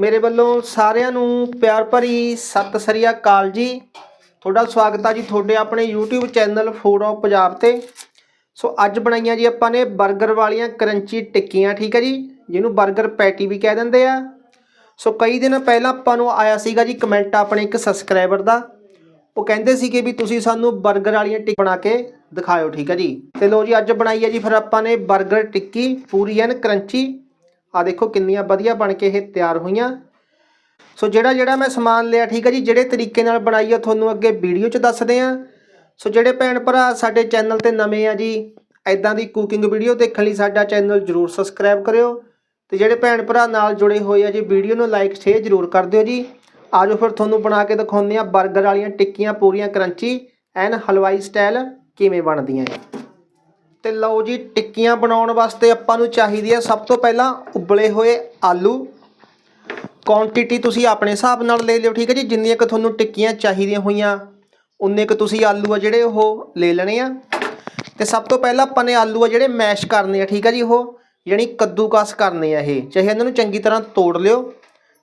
ਮੇਰੇ ਵੱਲੋਂ ਸਾਰਿਆਂ ਨੂੰ ਪਿਆਰ ਭਰੀ ਸਤਿ ਸ੍ਰੀ ਅਕਾਲ ਜੀ। ਤੁਹਾਡਾ ਸਵਾਗਤ ਆ ਜੀ ਤੁਹਾਡੇ ਆਪਣੇ YouTube channel food of Punjab ਤੇ। ਸੋ ਅੱਜ ਬਣਾਈਆਂ ਜੀ ਆਪਾਂ ਨੇ 버ਗਰ ਵਾਲੀਆਂ ਕਰੰਚੀ ਟਿੱਕੀਆਂ, ਠੀਕ ਹੈ ਜੀ, ਜਿਹਨੂੰ 버ਗਰ ਪੈਟੀ ਵੀ ਕਹਿ ਦਿੰਦੇ ਆ। ਸੋ ਕਈ ਦਿਨ ਪਹਿਲਾਂ ਆਪਾਂ ਨੂੰ ਆਇਆ ਸੀਗਾ ਜੀ ਕਮੈਂਟ ਆਪਣੇ ਇੱਕ ਸਬਸਕ੍ਰਾਈਬਰ ਦਾ। ਉਹ ਕਹਿੰਦੇ ਸੀਗੇ ਵੀ ਤੁਸੀਂ ਸਾਨੂੰ 버ਗਰ ਵਾਲੀਆਂ ਟਿੱਕ ਬਣਾ ਕੇ ਦਿਖਾਇਓ, ਠੀਕ ਹੈ ਜੀ। ਤੇ ਲੋ ਜੀ ਅੱਜ ਬਣਾਈ ਹੈ ਜੀ ਫਿਰ ਆਪਾਂ ਨੇ 버ਗਰ ਟਿੱਕੀ, ਪੂਰੀ ਐਨ ਕਰੰਚੀ। ਆ ਦੇਖੋ ਕਿੰਨੀਆਂ ਵਧੀਆ ਬਣ ਕੇ ਇਹ ਤਿਆਰ ਹੋਈਆਂ। ਸੋ ਜਿਹੜਾ ਜਿਹੜਾ ਮੈਂ ਸਮਾਨ ਲਿਆ, ਠੀਕ ਹੈ ਜੀ, ਜਿਹੜੇ ਤਰੀਕੇ ਨਾਲ ਬਣਾਈ ਆ, ਤੁਹਾਨੂੰ ਅੱਗੇ ਵੀਡੀਓ 'ਚ ਦੱਸਦੇ ਆ। ਸੋ ਜਿਹੜੇ ਭੈਣ ਭਰਾ ਸਾਡੇ ਚੈਨਲ ਤੇ ਨਵੇਂ ਆ ਜੀ ਐਦਾਂ ਦੀ ਕੁਕਿੰਗ ਵੀਡੀਓ ਦੇਖਣ ਲਈ ਸਾਡਾ ਚੈਨਲ ਜਰੂਰ ਸਬਸਕ੍ਰਾਈਬ ਕਰਿਓ। ਤੇ ਜਿਹੜੇ ਭੈਣ ਭਰਾ ਨਾਲ ਜੁੜੇ ਹੋਏ ਆ ਜੀ, ਵੀਡੀਓ ਨੂੰ ਲਾਈਕ ਸ਼ੇਅਰ ਜਰੂਰ ਕਰ ਦਿਓ ਜੀ। ਆਜੋ ਫਿਰ ਤੁਹਾਨੂੰ ਬਣਾ ਕੇ ਦਿਖਾਉਂਦੇ ਆ 버ਗਰ ਵਾਲੀਆਂ ਟਿੱਕੀਆਂ ਪੂਰੀਆਂ ਕਰੰਚੀ ਐਨ ਹਲਵਾਈ ਸਟਾਈਲ ਕਿਵੇਂ ਬਣਦੀਆਂ ਹੈ ਤੇ ਲਓ ਜੀ, ਟਿੱਕੀਆਂ ਬਣਾਉਣ ਵਾਸਤੇ ਆਪਾਂ ਨੂੰ ਚਾਹੀਦੀ ਹੈ ਸਭ ਤੋਂ ਪਹਿਲਾਂ ਉਬਲੇ ਹੋਏ ਆਲੂ। ਕੁਆਂਟੀਟੀ ਤੁਸੀਂ ਆਪਣੇ ਹਿਸਾਬ ਨਾਲ ਲੈ ਲਿਓ, ਠੀਕ ਹੈ ਜੀ? ਜਿੰਨੀਆਂ ਕਿ ਤੁਹਾਨੂੰ ਟਿੱਕੀਆਂ ਚਾਹੀਦੀਆਂ ਹੋਈਆਂ, ਉਨੇ ਕਿ ਤੁਸੀਂ ਆਲੂ ਆ ਜਿਹੜੇ ਉਹ ਲੈ ਲੈਣੇ ਆ। ਤੇ ਸਭ ਤੋਂ ਪਹਿਲਾਂ ਆਪਾਂ ਨੇ ਆਲੂ ਆ ਜਿਹੜੇ ਮੈਸ਼ ਕਰਨੇ ਆ, ਠੀਕ ਆ ਜੀ, ਉਹ ਯਾਨੀ ਕੱਦੂਕਸ ਕਰਨੇ ਆ ਇਹ। ਚਾਹੇ ਇਹਨਾਂ ਨੂੰ ਚੰਗੀ ਤਰ੍ਹਾਂ ਤੋੜ ਲਿਓ,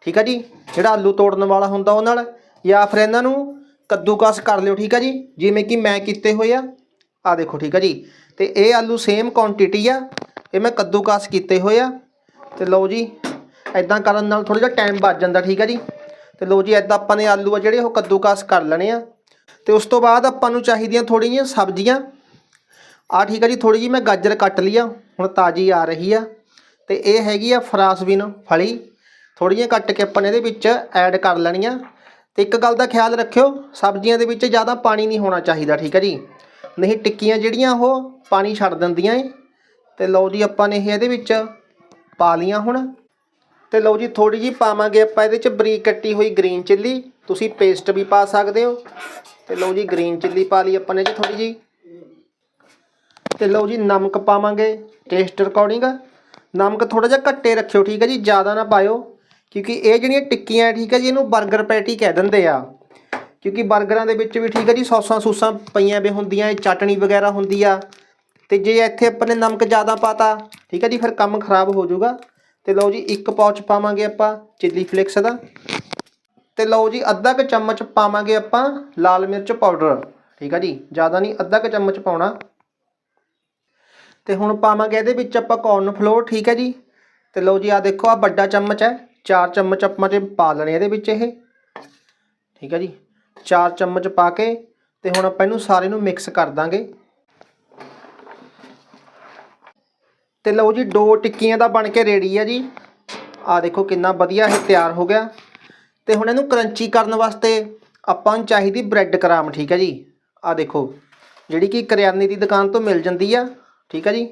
ਠੀਕ ਆ ਜੀ? ਜਿਹੜਾ ਆਲੂ ਤੋੜਨ ਵਾਲਾ ਹੁੰਦਾ ਉਹ ਨਾਲ, ਜਾਂ ਫਿਰ ਇਹਨਾਂ ਨੂੰ ਕੱਦੂਕਸ ਕਰ ਲਿਓ, ਠੀਕ ਆ ਜੀ? ਜਿਵੇਂ ਕਿ ਮੈਂ ਕੀਤੇ ਹੋਏ ਆ। ਆ ਦੇਖੋ, ਠੀਕ ਆ ਜੀ? ਤੇ ਇਹ ਆਲੂ ਸੇਮ ਕੁਆਂਟੀਟੀ ਆ। ਇਹ ਮੈਂ ਕੱਦੂਕਸ ਕੀਤੇ ਹੋਏ ਆ। ਤੇ ਲਓ ਜੀ ਐਦਾਂ ਕਰਨ ਨਾਲ ਥੋੜਾ ਜਿਹਾ ਟਾਈਮ ਬਚ ਜਾਂਦਾ, ਠੀਕ ਆ ਜੀ? ਤੇ ਲਓ ਜੀ ਐਦਾਂ ਆਪਾਂ ਨੇ ਆਲੂ ਆ ਜਿਹੜੇ, ਉਹ ਕੱਦੂਕਸ ਕਰ ਲੈਣੇ ਆ। ਤੇ ਉਸ ਤੋਂ ਬਾਅਦ ਆਪਾਂ ਨੂੰ ਚਾਹੀਦੀਆਂ ਥੋੜ੍ਹੀਆਂ ਜਿਹੀਆਂ ਸਬਜ਼ੀਆਂ। ਆ ਠੀਕ ਆ ਜੀ ਥੋੜੀ ਜੀ ਮੈਂ ਗਾਜਰ ਕੱਟ ਲਈ ਆ, ਹੁਣ ਤਾਜੀ ਆ ਰਹੀ ਆ। ਤੇ ਇਹ ਹੈਗੀ ਆ ਫਰਾਸਬੀਨ ਫਲੀ। ਥੋੜ੍ਹੀਆਂ ਕੱਟ ਕੇ ਆਪਾਂ ਨੇ ਇਹਦੇ ਵਿੱਚ ਐਡ ਕਰ ਲੈਣੀਆਂ। ਤੇ ਇੱਕ ਗੱਲ ਦਾ ਖਿਆਲ ਰੱਖਿਓ, ਸਬਜ਼ੀਆਂ ਦੇ ਵਿੱਚ ਜ਼ਿਆਦਾ ਪਾਣੀ ਨਹੀਂ ਹੋਣਾ ਚਾਹੀਦਾ, ਠੀਕ ਹੈ ਜੀ? ਨਹੀਂ, ਟਿੱਕੀਆਂ ਜਿਹੜੀਆਂ ਉਹ ਪਾਣੀ ਛੱਡ ਦਿੰਦੀਆਂ ਏ। ਤੇ ਲਓ ਜੀ, ਆਪਾਂ ਨੇ ਇਹ ਇਹਦੇ ਵਿੱਚ ਪਾ ਲੀਆਂ ਹੁਣ। ਤੇ ਲਓ ਜੀ ਥੋੜੀ ਜੀ ਪਾਵਾਂਗੇ ਆਪਾਂ ਇਹਦੇ ਚ ਬਰੀਕ ਕੱਟੀ ਹੋਈ ਗ੍ਰੀਨ ਚਿੱਲੀ। ਤੁਸੀਂ ਪੇਸਟ ਵੀ ਪਾ ਸਕਦੇ ਹੋ। ਤੇ ਲਓ ਜੀ, ਗ੍ਰੀਨ ਚਿੱਲੀ ਪਾ ਲਈ ਆਪਾਂ ਨੇ ਜੀ ਥੋੜੀ ਜੀ ਤੇ ਲਓ ਜੀ, ਨਮਕ ਪਾਵਾਂਗੇ ਟੇਸਟ ਅਕੋਰਡਿੰਗ ਨਮਕ ਥੋੜਾ ਜਿਹਾ ਘੱਟੇ ਰੱਖਿਓ, ਠੀਕ ਹੈ ਜੀ, ਜ਼ਿਆਦਾ ਨਾ ਪਾਇਓ। ਕਿਉਂਕਿ ਇਹ ਜਿਹੜੀਆਂ ਟਿੱਕੀਆਂ, ਠੀਕ ਹੈ ਜੀ, ਇਹਨੂੰ 버ਗਰ ਪੈਟੀ ਕਹਿ ਦਿੰਦੇ ਆ। ਕਿਉਂਕਿ 버ਗਰਾਂ ਦੇ ਵਿੱਚ ਵੀ ਠੀਕ ਹੈ ਜੀ, ਸੌਸਾਂ ਸੂਸਾਂ ਪਈਆਂ ਵੀ ਹੁੰਦੀਆਂ, ਇਹ ਚਟਣੀ ਵਗੈਰਾ ਹੁੰਦੀ ਆ। ਤੇ ਜੇ ਇੱਥੇ ਆਪਾਂ ਨੇ ਨਮਕ ਜ਼ਿਆਦਾ ਪਾਤਾ, ਠੀਕ ਹੈ ਜੀ, ਫਿਰ ਕੰਮ ਖਰਾਬ ਹੋ ਜਾਊਗਾ। ਤੇ ਲਓ ਜੀ, ਇੱਕ ਪਾਉਚ ਪਾਵਾਂਗੇ ਆਪਾਂ ਚਿੱਲੀ ਫਲੇਕਸ ਦਾ। ਤੇ ਲਓ ਜੀ, ਅੱਧਾ ਕੁ ਚਮਚ ਪਾਵਾਂਗੇ ਆਪਾਂ ਲਾਲ ਮਿਰਚ ਪਾਊਡਰ ਠੀਕ ਹੈ ਜੀ, ਜ਼ਿਆਦਾ ਨਹੀਂ, ਅੱਧਾ ਕੁ ਚਮਚ ਪਾਉਣਾ। ਤੇ ਹੁਣ ਪਾਵਾਂਗੇ ਇਹਦੇ ਵਿੱਚ ਆਪਾਂ ਕੌਰਨ ਫਲੋਰ ਠੀਕ ਹੈ ਜੀ। ਤੇ ਲਓ ਜੀ ਆ ਦੇਖੋ ਆ ਵੱਡਾ ਚਮਚ ਹੈ, ਚਾਰ ਚਮਚ ਆਪਾਂ ਜੇ ਪਾ ਲੈਣੇ ਇਹਦੇ ਵਿੱਚ ਇਹ, ਠੀਕ ਹੈ ਜੀ। ਚਾਰ ਚਮਚ ਪਾ ਕੇ ਤੇ ਹੁਣ ਆਪਾਂ ਇਹਨੂੰ ਸਾਰੇ ਨੂੰ ਮਿਕਸ ਕਰ ਦਾਂਗੇ। ਤੇ ਲਓ ਜੀ, ਦੋ ਟਿੱਕੀਆਂ ਦਾ ਬਣ ਕੇ ਰੈਡੀ ਆ ਜੀ। ਆ ਦੇਖੋ ਕਿੰਨਾ ਵਧੀਆ ਇਹ ਤਿਆਰ ਹੋ ਗਿਆ। ਤੇ ਹੁਣ ਇਹਨੂੰ ਕਰੰਚੀ ਕਰਨ ਵਾਸਤੇ ਆਪਾਂ ਨੂੰ ਚਾਹੀਦੀ ਬ੍ਰੈਡ ਕਰਾਮ, ਠੀਕ ਹੈ ਜੀ। ਆ ਦੇਖੋ, ਜਿਹੜੀ ਕਿ ਕਰਿਆਨੇ ਦੀ ਦੁਕਾਨ ਤੋਂ ਮਿਲ ਜਾਂਦੀ ਆ, ਠੀਕ ਹੈ ਜੀ।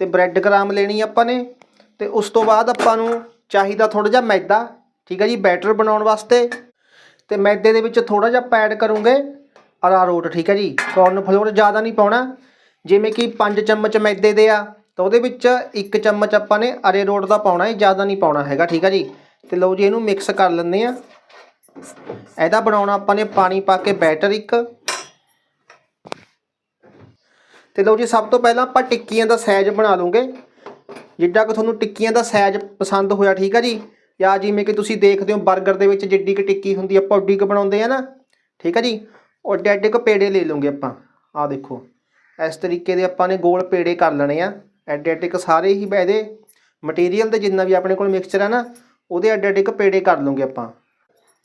ਤੇ ਬ੍ਰੈਡ ਕਰਾਮ ਲੈਣੀ ਆਪਾਂ ਨੇ। ਤੇ ਉਸ ਤੋਂ ਬਾਅਦ ਆਪਾਂ ਨੂੰ ਚਾਹੀਦਾ ਥੋੜਾ ਜਿਹਾ ਮੈਦਾ, ਠੀਕ ਹੈ ਜੀ ਬੈਟਰ ਬਣਾਉਣ ਵਾਸਤੇ। ਤੇ ਮੈਦੇ ਦੇ ਵਿੱਚ ਥੋੜਾ ਜਿਹਾ ਪੈਡ ਕਰੂੰਗੇ। ਅਰਾਰੋਟ ਠੀਕ ਹੈ ਜੀ। ਕੌਰਨ ਫਲੋਰ ਜ਼ਿਆਦਾ ਨਹੀਂ ਪਾਉਣਾ। ਜਿਵੇਂ ਕਿ 5 ਚਮਚ ਮੈਦੇ ਦੇ ਆ, ਤਾਂ ਉਹਦੇ ਵਿੱਚ 1 ਚਮਚ ਆਪਾਂ ਨੇ ਅਰੇਰੋਟ ਦਾ ਪਾਉਣਾ ਹੈ, ਜ਼ਿਆਦਾ ਨਹੀਂ ਪਾਉਣਾ ਹੈਗਾ, ਠੀਕ ਹੈ ਜੀ। ਤੇ ਲਓ ਜੀ, ਇਹਨੂੰ ਮਿਕਸ ਕਰ ਲੈਂਦੇ ਆ ਇਹਦਾ ਬਣਾਉਣਾ ਆਪਾਂ ਨੇ ਪਾਣੀ ਪਾ ਕੇ ਬੈਟਰ ਇੱਕ। ਤੇ ਲਓ ਜੀ, ਸਭ ਤੋਂ ਪਹਿਲਾਂ ਆਪਾਂ ਟਿੱਕੀਆਂ ਦਾ ਸਾਈਜ਼ ਬਣਾ ਲਵਾਂਗੇ। ਜਿੱਦਾਂ ਕਿ ਤੁਹਾਨੂੰ ਟਿੱਕੀਆਂ ਦਾ ਸਾਈਜ਼ ਪਸੰਦ ਹੋਇਆ, ਠੀਕ ਹੈ ਜੀ। ਜਾਂ ਜਿਵੇਂ ਕਿ ਤੁਸੀਂ ਦੇਖਦੇ ਹੋ 버ਗਰ ਦੇ ਵਿੱਚ ਜਿੱਡੀ ਕਿ ਟਿੱਕੀ ਹੁੰਦੀ ਆ, ਪੌਡੀ ਕ ਬਣਾਉਂਦੇ ਆ ਨਾ, ਠੀਕ ਹੈ ਜੀ? ਉਹ ਡੈਡ ਕ ਪੇੜੇ ਲੈ ਲਵਾਂਗੇ ਆਪਾਂ, ਆਹ ਦੇਖੋ। ਇਸ ਤਰੀਕੇ ਦੇ ਆਪਾਂ ਨੇ ਗੋਲ ਪੇੜੇ ਕਰ ਲੈਣੇ ਆ ਐਡੇ ਐਡੇ ਕ ਸਾਰੇ ਹੀ ਇਹਦੇ ਮਟੀਰੀਅਲ ਦੇ ਜਿੰਨਾ ਵੀ ਆਪਣੇ ਕੋਲ ਮਿਕਸਚਰ ਹੈ ਨਾ, ਉਹਦੇ ਐਡੇ ਐਡੇ ਕ ਪੇੜੇ ਕਰ ਲਵਾਂਗੇ ਆਪਾਂ।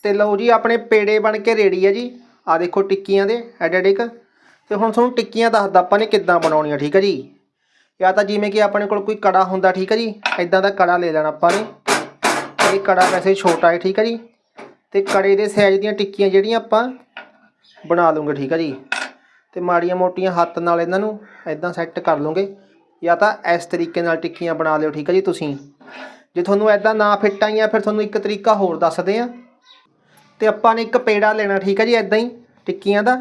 ਤੇ ਲਓ ਜੀ, ਆਪਣੇ ਪੇੜੇ ਬਣ ਕੇ ਰੈਡੀ ਆ ਜੀ, ਆਹ ਦੇਖੋ ਟਿੱਕੀਆਂ ਦੇ ਐਡ ਐਡੇ ਕ। ਤੇ ਹੁਣ ਤੁਹਾਨੂੰ ਟਿੱਕੀਆਂ ਦੱਸਦਾ ਆਪਾਂ ਨੇ ਕਿੱਦਾਂ ਬਣਾਉਣੀਆਂ, ਠੀਕ ਹੈ ਜੀ? ਜਾਂ ਤਾਂ ਜਿਵੇਂ ਕਿ ਆਪਣੇ ਕੋਲ ਕੋਈ ਕੜਾ ਹੁੰਦਾ, ਠੀਕ ਹੈ ਜੀ? ਐਦਾਂ ਦਾ ਕੜਾ ਲੈ ਲੈਣਾ ਆਪਾਂ ਨੇ। ਇਹ ਕੜਾ ਵੈਸੇ ਛੋਟਾ ਹੈ, ਠੀਕ ਹੈ ਜੀ? ਤੇ ਕੜੇ ਦੇ ਸਾਈਜ਼ ਦੀਆਂ ਟਿੱਕੀਆਂ ਜਿਹੜੀਆਂ ਆਪਾਂ ਬਣਾ ਲਵਾਂਗੇ, ਠੀਕ ਹੈ ਜੀ? ਤੇ ਮਾੜੀਆਂ ਮੋਟੀਆਂ ਹੱਥ ਨਾਲ ਇਹਨਾਂ ਨੂੰ ਐਦਾਂ ਸੈੱਟ ਕਰ ਲਵਾਂਗੇ। ਜਾਂ ਤਾਂ ਇਸ ਤਰੀਕੇ ਨਾਲ ਟਿੱਕੀਆਂ ਬਣਾ ਲਿਓ, ਠੀਕ ਹੈ ਜੀ ਤੁਸੀਂ। ਜੇ ਤੁਹਾਨੂੰ ਐਦਾਂ ਨਾ ਫਿੱਟ ਆਈਆਂ, ਫਿਰ ਤੁਹਾਨੂੰ ਇੱਕ ਤਰੀਕਾ ਹੋਰ ਦੱਸਦੇ ਆ ਤੇ ਆਪਾਂ ਨੇ ਇੱਕ ਪੇੜਾ ਲੈਣਾ, ਠੀਕ ਹੈ ਜੀ ਐਦਾਂ ਹੀ ਟਿੱਕੀਆਂ ਦਾ।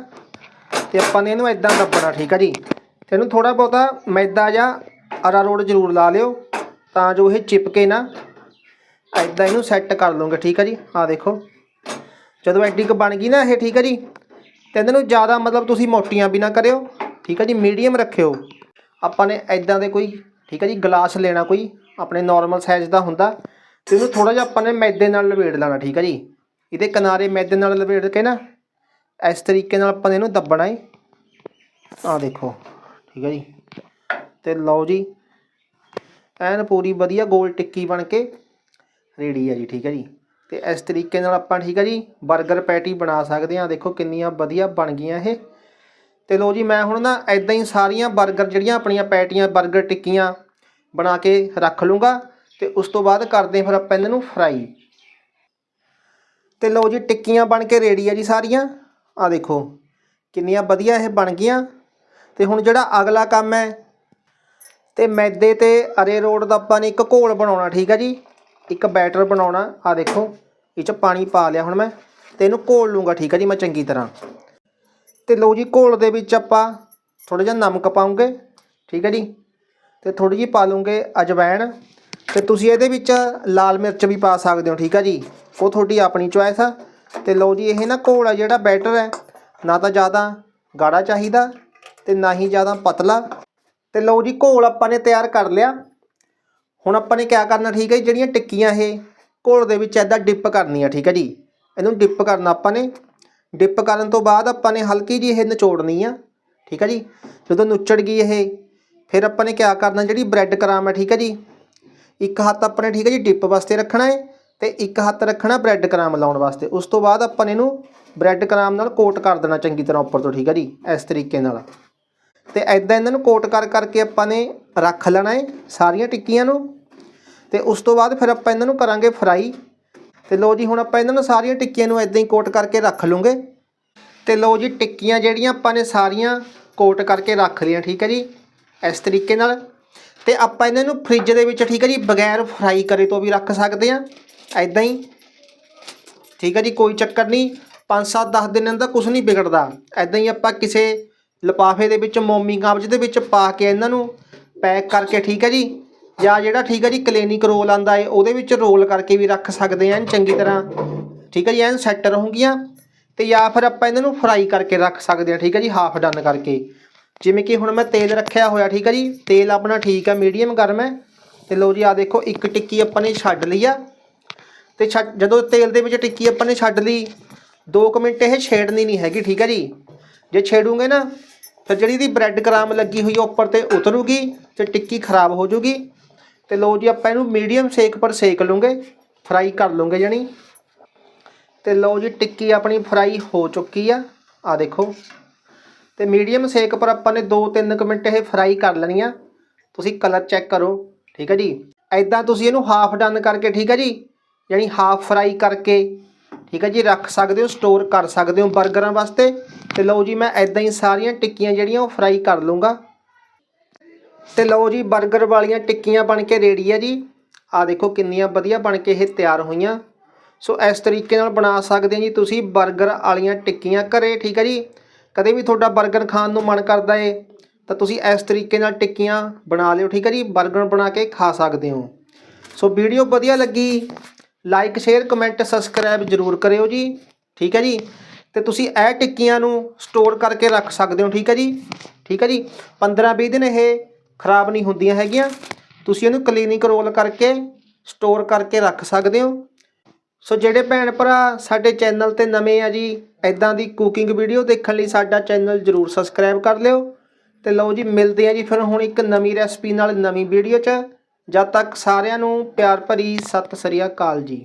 ਤੇ ਆਪਾਂ ਨੇ ਇਹਨੂੰ ਐਦਾਂ ਦੱਬਣਾ, ਠੀਕ ਹੈ ਜੀ। ਤੇ ਇਹਨੂੰ ਥੋੜਾ ਬਹੁਤਾ ਮੈਦਾ ਜਾਂ ਅਰਾਰੋਟ ਜ਼ਰੂਰ ਲਾ ਲਿਓ, ਤਾਂ ਜੋ ਇਹ ਚਿਪਕੇ ਨਾ। ਐਦਾਂ ਇਹਨੂੰ ਸੈੱਟ ਕਰ ਲਓਗੇ ਠੀਕ ਹੈ ਜੀ? ਆਹ ਦੇਖੋ। ਜਦੋਂ ਐਡੀ ਕੁ ਬਣ ਗਈ ਨਾ ਇਹ, ਠੀਕ ਹੈ ਜੀ? ਤੇ ਇਹਨਾਂ ਨੂੰ ਜ਼ਿਆਦਾ ਮਤਲਬ ਤੁਸੀਂ ਮੋਟੀਆਂ ਵੀ ਨਾ ਕਰਿਓ, ਠੀਕ ਹੈ ਜੀ? ਮੀਡੀਅਮ ਰੱਖਿਓ। ਆਪਾਂ ਨੇ ਐਦਾਂ ਦੇ ਕੋਈ, ਠੀਕ ਹੈ ਜੀ, ਗਲਾਸ ਲੈਣਾ ਕੋਈ, ਆਪਣੇ ਨਾਰਮਲ ਸਾਈਜ਼ ਦਾ ਹੁੰਦਾ, ਤੇ ਇਹਨੂੰ ਥੋੜਾ ਜਿਹਾ ਆਪਾਂ ਨੇ ਮੈਦੇ ਨਾਲ ਲਪੇਟ ਲੈਣਾ, ਠੀਕ ਹੈ ਜੀ? ਇਹਦੇ ਕਿਨਾਰੇ ਮੈਦੇ ਨਾਲ ਲਪੇਟ ਕੇ ਨਾ, ਇਸ ਤਰੀਕੇ ਨਾਲ ਆਪਾਂ ਨੇ ਇਹਨੂੰ ਦੱਬਣਾ ਹੈ ਆਹ ਦੇਖੋ, ਠੀਕ ਹੈ ਜੀ? ਤੇ ਲਓ ਜੀ, ਐਨ ਪੂਰੀ ਵਧੀਆ ਗੋਲ ਟਿੱਕੀ ਬਣ ਕੇ ਰੇੜੀ ਆ ਜੀ, ਠੀਕ ਹੈ ਜੀ। ਤੇ ਇਸ ਤਰੀਕੇ ਨਾਲ ਆਪਾਂ, ਠੀਕ ਹੈ ਜੀ 버ਗਰ ਪੈਟੀ ਬਣਾ ਸਕਦੇ ਆ ਦੇਖੋ ਕਿੰਨੀਆਂ ਵਧੀਆ ਬਣ ਗਈਆਂ ਇਹ। ਤੇ ਲੋ ਜੀ, ਮੈਂ ਹੁਣ ਨਾ ਐਦਾਂ ਹੀ ਸਾਰੀਆਂ 버ਗਰ ਜਿਹੜੀਆਂ ਆਪਣੀਆਂ ਪੈਟੀਆਂ 버ਗਰ ਟਿੱਕੀਆਂ ਬਣਾ ਕੇ ਰੱਖ ਲੂੰਗਾ ਤੇ ਉਸ ਤੋਂ ਬਾਅਦ ਕਰਦੇ ਫਿਰ ਆਪਾਂ ਇਹਨਾਂ ਨੂੰ ਫਰਾਈ। ਤੇ ਲੋ ਜੀ, ਟਿੱਕੀਆਂ ਬਣ ਕੇ ਰੇੜੀ ਆ ਜੀ ਸਾਰੀਆਂ। ਆ ਦੇਖੋ, ਕਿੰਨੀਆਂ ਵਧੀਆ ਇਹ ਬਣ ਗਈਆਂ। ਤੇ ਹੁਣ ਜਿਹੜਾ ਅਗਲਾ ਕੰਮ ਹੈ, ਤੇ ਮੈਦੇ ਤੇ ਅਰੇ ਰੋਡ ਦਾ ਆਪਾਂ ਨੇ ਇੱਕ ਘੋਲ ਬਣਾਉਣਾ, ਠੀਕ ਹੈ ਜੀ। ਇੱਕ ਬੈਟਰ ਬਣਾਉਣਾ ਆ ਦੇਖੋ, ਇਹ ਚ ਪਾਣੀ ਪਾ ਲਿਆ ਹੁਣ ਮੈਂ, ਤੇ ਇਹਨੂੰ ਘੋਲ ਲੂੰਗਾ, ਠੀਕ ਹੈ ਜੀ ਮੈਂ ਚੰਗੀ ਤਰ੍ਹਾਂ। ਤੇ ਲਓ ਜੀ, ਘੋਲ ਦੇ ਵਿੱਚ ਆਪਾਂ ਥੋੜਾ ਜਿਹਾ ਨਮਕ ਪਾਉਂਗੇ, ਠੀਕ ਹੈ ਜੀ, ਤੇ ਥੋੜੀ ਜਿਹੀ ਪਾ ਲੂੰਗੇ ਅਜਵਾਇਣ ਤੇ ਤੁਸੀਂ ਇਹਦੇ ਵਿੱਚ ਲਾਲ ਮਿਰਚ ਵੀ ਪਾ ਸਕਦੇ ਹੋ, ਠੀਕ ਹੈ ਜੀ, ਉਹ ਤੁਹਾਡੀ ਆਪਣੀ ਚੁਆਇਸ ਆ। ਤੇ ਲਓ ਜੀ, ਇਹ ਨਾ ਘੋਲ ਆ, ਜਿਹੜਾ ਬੈਟਰ ਹੈ, ਨਾ ਤਾਂ ਜ਼ਿਆਦਾ ਗਾੜਾ ਚਾਹੀਦਾ ਤੇ ਨਾ ਹੀ ਜ਼ਿਆਦਾ ਪਤਲਾ। ਤੇ ਲਓ ਜੀ, ਘੋਲ ਆਪਾਂ ਨੇ ਤਿਆਰ ਕਰ ਲਿਆ। ਹੁਣ ਆਪਾਂ ਨੇ ਕਿਆ ਕਰਨਾ, ਠੀਕ ਹੈ ਜੀ? ਜਿਹੜੀਆਂ ਟਿੱਕੀਆਂ ਇਹ ਘੋਲ ਦੇ ਵਿੱਚ ਐਦਾਂ ਡਿਪ ਕਰਨੀ ਆ, ਠੀਕ ਹੈ ਜੀ? ਇਹਨੂੰ ਡਿਪ ਕਰਨਾ ਆਪਾਂ ਨੇ। ਡਿਪ ਕਰਨ ਤੋਂ ਬਾਅਦ ਆਪਾਂ ਨੇ ਹਲਕੀ ਜੀ ਇਹ ਨਿਚੋੜਨੀ ਆ, ਠੀਕ ਹੈ ਜੀ? ਜਦੋਂ ਨੁੱਚੜ ਗਈ ਇਹ, ਫਿਰ ਆਪਾਂ ਨੇ ਕਿਆ ਕਰਨਾ, ਜਿਹੜੀ ਬ੍ਰੈਡ ਕਰਾਮ ਹੈ ਠੀਕ ਹੈ ਜੀ? ਇੱਕ ਹੱਥ ਆਪਾਂ ਨੇ, ਠੀਕ ਹੈ ਜੀ, ਡਿਪ ਵਾਸਤੇ ਰੱਖਣਾ ਹੈ ਤੇ ਇੱਕ ਹੱਥ ਰੱਖਣਾ ਬ੍ਰੈਡ ਕਰਾਮ ਲਾਉਣ ਵਾਸਤੇ। ਉਸ ਤੋਂ ਬਾਅਦ ਆਪਾਂ ਨੇ ਇਹਨੂੰ ਬ੍ਰੈਡ ਕਰਾਮ ਨਾਲ ਕੋਟ ਕਰ ਦੇਣਾ ਚੰਗੀ ਤਰ੍ਹਾਂ ਉੱਪਰ ਤੋਂ, ਠੀਕ ਹੈ ਜੀ? ਇਸ ਤਰੀਕੇ ਨਾਲ। ਤੇ ਐਦਾਂ ਇਹਨਾਂ ਨੂੰ ਕੋਟ ਕਰ ਕਰਕੇ ਆਪਾਂ ਨੇ ਰੱਖ ਲੈਣਾ ਹੈ ਸਾਰੀਆਂ ਟਿੱਕੀਆਂ ਨੂੰ ਤੇ ਉਸ ਤੋਂ ਬਾਅਦ ਫਿਰ ਆਪਾਂ ਇਹਨਾਂ ਨੂੰ ਕਰਾਂਗੇ ਫਰਾਈ। ਤੇ ਲਓ ਜੀ ਹੁਣ ਆਪਾਂ ਇਹਨਾਂ ਨੂੰ ਸਾਰੀਆਂ ਟਿੱਕੀਆਂ ਨੂੰ ਐਦਾਂ ਹੀ ਕੋਟ ਕਰਕੇ ਰੱਖ ਲੂੰਗੇ। ਤੇ ਲਓ ਜੀ ਟਿੱਕੀਆਂ ਜਿਹੜੀਆਂ ਆਪਾਂ ਨੇ ਸਾਰੀਆਂ ਕੋਟ ਕਰਕੇ ਰੱਖ ਲਈਆਂ, ਠੀਕ ਹੈ ਜੀ, ਇਸ ਤਰੀਕੇ ਨਾਲ। ਤੇ ਆਪਾਂ ਇਹਨਾਂ ਨੂੰ ਫ੍ਰਿਜ ਦੇ ਵਿੱਚ, ਠੀਕ ਹੈ ਜੀ, ਬਗੈਰ ਫਰਾਈ ਕਰੇ ਤੋਂ ਵੀ ਰੱਖ ਸਕਦੇ ਆ ਐਦਾਂ ਹੀ। ਠੀਕ ਹੈ ਜੀ, ਕੋਈ ਚੱਕਰ ਨਹੀਂ 5-7 10 ਇਹਨਾਂ ਦਾ ਕੁਝ ਨਹੀਂ ਵਿਗੜਦਾ। ਐਦਾਂ ਹੀ ਆਪਾਂ ਕਿਸੇ ਲਿਫਾਫੇ ਦੇ ਵਿੱਚ, ਮੋਮੀ ਕਾਗਜ਼ ਦੇ ਵਿੱਚ ਪਾ ਕੇ ਇਹਨਾਂ ਨੂੰ ਪੈਕ ਕਰਕੇ ਠੀਕ ਹੈ ਜੀ? ਜਾਂ ਜਿਹੜਾ ਠੀਕ ਹੈ ਜੀ, ਕਲੀਨਿਕ ਰੋਲ ਆਂਦਾ ਏ ਉਹਦੇ ਵਿੱਚ ਰੋਲ ਕਰਕੇ ਵੀ ਰੱਖ ਸਕਦੇ ਆਂ ਚੰਗੀ ਤਰ੍ਹਾਂ। ਠੀਕ ਹੈ ਜੀ, ਐਨ ਸੈੱਟ ਰਹੂਗੀਆਂ। ਤੇ ਜਾਂ ਫਿਰ ਆਪਾਂ ਇਹਨਾਂ ਨੂੰ ਫਰਾਈ ਕਰਕੇ ਰੱਖ ਸਕਦੇ ਹਾਂ, ਠੀਕ ਹੈ ਜੀ, ਹਾਫ ਡਨ ਕਰਕੇ। ਜਿਵੇਂ ਕਿ ਹੁਣ ਮੈਂ ਤੇਲ ਰੱਖਿਆ ਹੋਇਆ, ਠੀਕ ਹੈ ਜੀ, ਤੇਲ ਆਪਣਾ ਠੀਕ ਹੈ, ਮੀਡੀਅਮ ਗਰਮ ਹੈ। ਤੇ ਲਓ ਜੀ ਆ ਦੇਖੋ, ਇੱਕ ਟਿੱਕੀ ਆਪਾਂ ਨੇ ਛੱਡ ਲਈ ਆ। ਤੇ ਛੱਡ, ਜਦੋਂ ਤੇਲ ਦੇ ਵਿੱਚ ਟਿੱਕੀ ਆਪਾਂ ਨੇ ਛੱਡ ਲਈ 2 ਮਿੰਟ ਇਹ ਛੇੜਨੀ ਨਹੀਂ ਹੈਗੀ, ਠੀਕ ਹੈ ਜੀ। ਜੇ ਛੇੜੂਗੇ ਨਾ ਫਿਰ ਜਿਹੜੀ ਦੀ ਬ੍ਰੈਡ ਕਰਾਮ ਲੱਗੀ ਹੋਈ ਆ ਉੱਪਰ ਤੇ ਉਤਰੂਗੀ ਤੇ ਟਿੱਕੀ ਖਰਾਬ ਹੋ ਜੂਗੀ। ਤੇ ਲਓ ਜੀ ਆਪਾਂ ਇਹਨੂੰ ਮੀਡੀਅਮ ਸੇਕ ਪਰ ਸੇਕ ਲੂੰਗੇ, ਫਰਾਈ ਕਰ ਲੂੰਗੇ ਜਣੀ। ਤੇ ਲਓ ਜੀ ਟਿੱਕੀ ਆਪਣੀ ਫਰਾਈ ਹੋ ਚੁੱਕੀ ਆ ਆ ਦੇਖੋ। ਤੇ ਮੀਡੀਅਮ ਸੇਕ ਪਰ ਆਪਾਂ ਨੇ 2-3 ਮਿੰਟ ਇਹ ਫਰਾਈ ਕਰ ਲੈਣੀ ਆ। ਤੁਸੀਂ ਕਲਰ ਚੈੱਕ ਕਰੋ, ਠੀਕ ਹੈ ਜੀ? ਐਦਾਂ ਤੁਸੀਂ ਇਹਨੂੰ ਹਾਫ ਡਨ ਕਰਕੇ, ਠੀਕ ਹੈ ਜੀ? ਯਾਨੀ ਹਾਫ ਫਰਾਈ ਕਰਕੇ, ਠੀਕ ਹੈ ਜੀ, ਰੱਖ ਸਕਦੇ ਹੋ, ਸਟੋਰ ਕਰ ਸਕਦੇ ਹੋ 버ਗਰਾਂ ਵਾਸਤੇ। ਤੇ ਲਓ ਜੀ ਮੈਂ ਐਦਾਂ ਹੀ ਸਾਰੀਆਂ ਟਿੱਕੀਆਂ ਜਿਹੜੀਆਂ ਉਹ ਫਰਾਈ ਕਰ ਲੂੰਗਾ ਤੇ ਲਓ ਜੀ 버ਗਰ ਵਾਲੀਆਂ ਟਿੱਕੀਆਂ ਬਣ ਕੇ ਰੇਡੀ ਆ ਜੀ। ਆ ਦੇਖੋ ਕਿੰਨੀਆਂ ਵਧੀਆ ਬਣ ਕੇ ਇਹ ਤਿਆਰ ਹੋਈਆਂ। ਸੋ ਇਸ ਤਰੀਕੇ ਨਾਲ ਬਣਾ ਸਕਦੇ ਆ ਜੀ ਤੁਸੀਂ 버ਗਰ ਵਾਲੀਆਂ ਟਿੱਕੀਆਂ ਘਰੇ, ਠੀਕ ਹੈ ਜੀ? ਕਦੇ ਵੀ ਤੁਹਾਡਾ 버ਗਰ ਖਾਣ ਨੂੰ ਮਨ ਕਰਦਾ ਏ, ਤਾਂ ਤੁਸੀਂ ਇਸ ਤਰੀਕੇ ਨਾਲ ਟਿੱਕੀਆਂ ਬਣਾ ਲਿਓ, ਠੀਕ ਹੈ ਜੀ? 버ਗਰ ਬਣਾ ਕੇ ਖਾ ਸਕਦੇ ਹੋ। ਸੋ ਵੀਡੀਓ ਵਧੀਆ ਲੱਗੀ ਲਾਈਕ ਸ਼ੇਅਰ ਕਮੈਂਟ ਸਬਸਕ੍ਰਾਈਬ ਜ਼ਰੂਰ ਕਰਿਓ ਜੀ, ਠੀਕ ਹੈ ਜੀ? ਤੇ ਤੁਸੀਂ ਇਹ ਟਿੱਕੀਆਂ ਨੂੰ ਸਟੋਰ ਕਰਕੇ ਰੱਖ ਸਕਦੇ ਹੋ, ਠੀਕ ਹੈ ਜੀ? ਠੀਕ ਹੈ ਜੀ? 15-20 ਦਿਨ ਇਹ ਖਰਾਬ ਨਹੀਂ ਹੁੰਦੀਆਂ ਹੈਗੀਆਂ। ਤੁਸੀਂ ਇਹਨੂੰ ਕਲੀਨਿਕ ਰੋਲ ਕਰਕੇ ਸਟੋਰ ਕਰਕੇ ਰੱਖ ਸਕਦੇ ਹੋ। ਸੋ ਜਿਹੜੇ ਭੈਣ ਭਰਾ ਸਾਡੇ ਚੈਨਲ ਤੇ ਨਵੇਂ ਆ ਜੀ ਐਦਾਂ ਦੀ ਕੁਕਿੰਗ ਵੀਡੀਓ ਦੇਖਣ ਲਈ ਸਾਡਾ ਚੈਨਲ ਜਰੂਰ ਸਬਸਕ੍ਰਾਈਬ ਕਰ ਲਿਓ। ਤੇ ਲਓ ਜੀ, ਮਿਲਦੇ ਆ ਜੀ ਫਿਰ ਹੁਣ ਇੱਕ ਨਵੀਂ ਰੈਸਪੀ ਨਾਲ ਨਵੀਂ ਵੀਡੀਓ 'ਚ। ਜਦ ਤੱਕ ਸਾਰਿਆਂ ਨੂੰ ਪਿਆਰ ਭਰੀ ਸਤਿ ਸ੍ਰੀ ਅਕਾਲ ਜੀ।